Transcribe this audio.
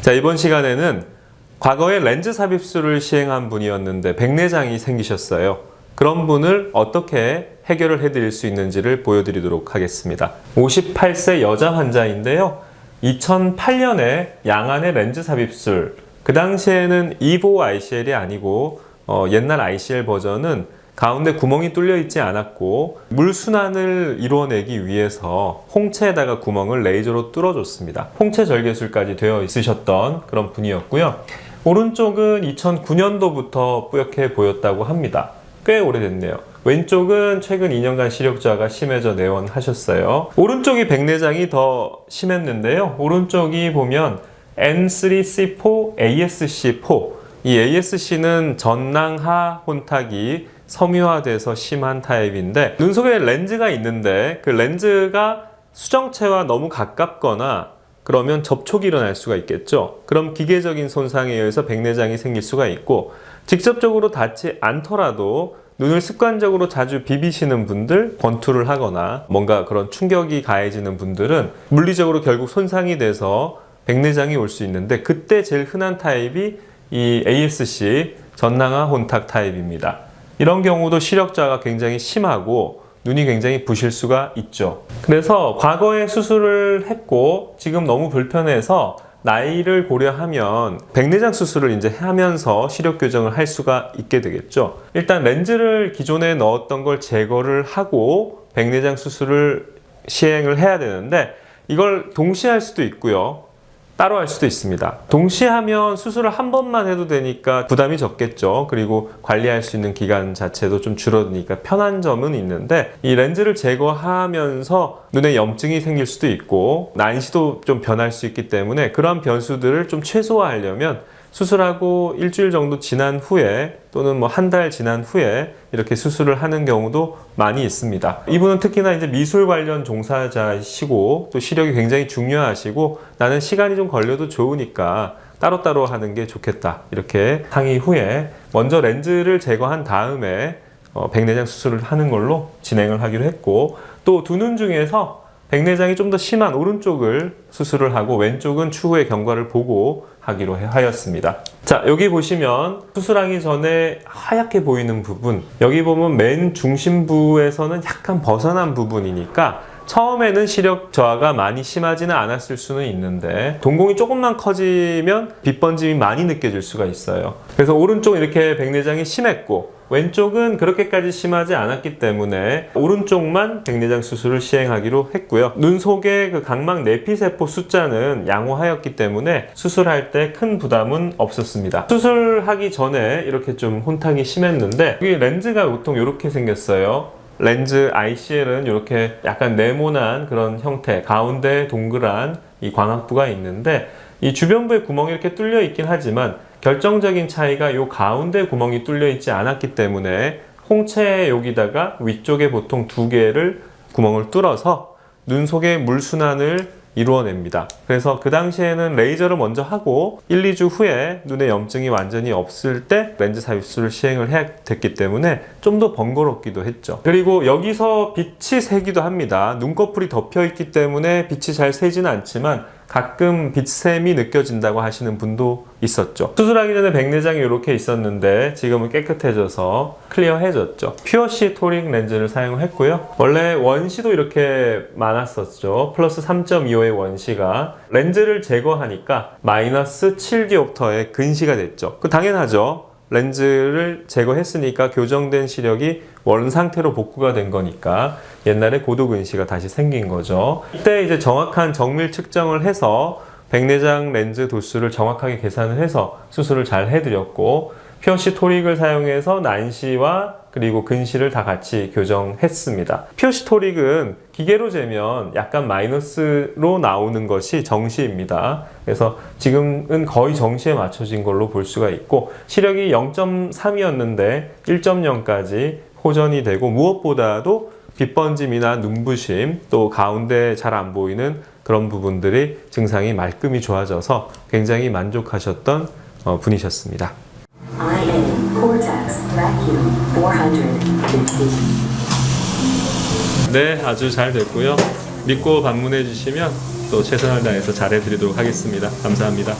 자, 이번 시간에는 과거에 렌즈 삽입술을 시행한 분이었는데 백내장이 생기셨어요. 그런 분을 어떻게 해결을 해드릴 수 있는지를 보여드리도록 하겠습니다. 58세 여자 환자인데요. 2008년에 양안의 렌즈 삽입술, 그 당시에는 이보 ICL이 아니고 어, 옛날 ICL 버전은 가운데 구멍이 뚫려 있지 않았고 물 순환을 이루어내기 위해서 홍채에다가 구멍을 레이저로 뚫어줬습니다. 홍채 절개술까지 되어 있으셨던 그런 분이었고요. 오른쪽은 2009년도부터 뿌옇게 보였다고 합니다. 꽤 오래됐네요. 왼쪽은 최근 2년간 시력 저하가 심해져 내원하셨어요. 오른쪽이 백내장이 더 심했는데요. 오른쪽이 보면 N3C4 ASC4 이 ASC는 전낭하 혼탁이 섬유화돼서 심한 타입인데 눈 속에 렌즈가 있는데 그 렌즈가 수정체와 너무 가깝거나 그러면 접촉이 일어날 수가 있겠죠. 그럼 기계적인 손상에 의해서 백내장이 생길 수가 있고 직접적으로 닿지 않더라도 눈을 습관적으로 자주 비비시는 분들, 권투를 하거나 뭔가 그런 충격이 가해지는 분들은 물리적으로 결국 손상이 돼서 백내장이 올 수 있는데 그때 제일 흔한 타입이 이 ASC 전낭하 혼탁 타입입니다. 이런 경우도 시력 저하가 굉장히 심하고 눈이 굉장히 부실 수가 있죠. 그래서 과거에 수술을 했고 지금 너무 불편해서 나이를 고려하면 백내장 수술을 이제 하면서 시력 교정을 할 수가 있게 되겠죠. 일단 렌즈를 기존에 넣었던 걸 제거를 하고 백내장 수술을 시행을 해야 되는데 이걸 동시에 할 수도 있고요. 따로 할 수도 있습니다. 동시에 하면 수술을 한 번만 해도 되니까 부담이 적겠죠. 그리고 관리할 수 있는 기간 자체도 좀 줄어드니까 편한 점은 있는데 이 렌즈를 제거하면서 눈에 염증이 생길 수도 있고 난시도 좀 변할 수 있기 때문에 그러한 변수들을 좀 최소화하려면 수술하고 일주일 정도 지난 후에 또는 뭐 한 달 지난 후에 이렇게 수술을 하는 경우도 많이 있습니다. 이분은 특히나 이제 미술 관련 종사자시고 또 시력이 굉장히 중요하시고 나는 시간이 좀 걸려도 좋으니까 따로따로 하는 게 좋겠다. 이렇게 상의 후에 먼저 렌즈를 제거한 다음에 어, 백내장 수술을 하는 걸로 진행을 하기로 했고 또 두 눈 중에서 백내장이 좀 더 심한 오른쪽을 수술을 하고 왼쪽은 추후에 경과를 보고 하기로 하였습니다. 자, 여기 보시면 수술하기 전에 하얗게 보이는 부분, 여기 보면 맨 중심부에서는 약간 벗어난 부분이니까 처음에는 시력 저하가 많이 심하지는 않았을 수는 있는데 동공이 조금만 커지면 빛번짐이 많이 느껴질 수가 있어요. 그래서 오른쪽 이렇게 백내장이 심했고 왼쪽은 그렇게까지 심하지 않았기 때문에 오른쪽만 백내장 수술을 시행하기로 했고요. 눈 속의 그 각막 내피세포 숫자는 양호하였기 때문에 수술할 때 큰 부담은 없었습니다. 수술하기 전에 이렇게 좀 혼탁이 심했는데 여기 렌즈가 보통 이렇게 생겼어요. 렌즈 ICL은 이렇게 약간 네모난 그런 형태, 가운데 동그란 이 광학부가 있는데 이 주변부에 구멍이 이렇게 뚫려 있긴 하지만 결정적인 차이가 이 가운데 구멍이 뚫려 있지 않았기 때문에 홍채 여기다가 위쪽에 보통 두 개를 구멍을 뚫어서 눈 속의 물 순환을 이루어냅니다. 그래서 그 당시에는 레이저를 먼저 하고 1, 2주 후에 눈에 염증이 완전히 없을 때 렌즈 삽입술을 시행을 해야 됐기 때문에 좀 더 번거롭기도 했죠. 그리고 여기서 빛이 새기도 합니다. 눈꺼풀이 덮여 있기 때문에 빛이 잘 새지는 않지만 가끔 빛샘이 느껴진다고 하시는 분도 있었죠. 수술하기 전에 백내장이 이렇게 있었는데 지금은 깨끗해져서 클리어해졌죠. 퓨어시 토릭 렌즈를 사용했고요. 원래 원시도 이렇게 많았었죠. 플러스 3.25의 원시가 렌즈를 제거하니까 마이너스 7디옵터의 근시가 됐죠. 그 당연하죠. 렌즈를 제거했으니까 교정된 시력이 원 상태로 복구가 된 거니까 옛날에 고도근시가 다시 생긴 거죠. 이때 이제 정확한 정밀 측정을 해서 백내장 렌즈 도수를 정확하게 계산을 해서 수술을 잘 해드렸고 피어시 토릭을 사용해서 난시와 그리고 근시를 다 같이 교정했습니다. 피어시 토릭은 기계로 재면 약간 마이너스로 나오는 것이 정시입니다. 그래서 지금은 거의 정시에 맞춰진 걸로 볼 수가 있고 시력이 0.3이었는데 1.0까지 호전이 되고 무엇보다도 빛번짐이나 눈부심 또 가운데 잘 안 보이는 그런 부분들이 증상이 말끔히 좋아져서 굉장히 만족하셨던 어, 분이셨습니다. 네, 아주 잘 됐고요. 믿고 방문해 주시면 또 최선을 다해서 잘해 드리도록 하겠습니다. 감사합니다.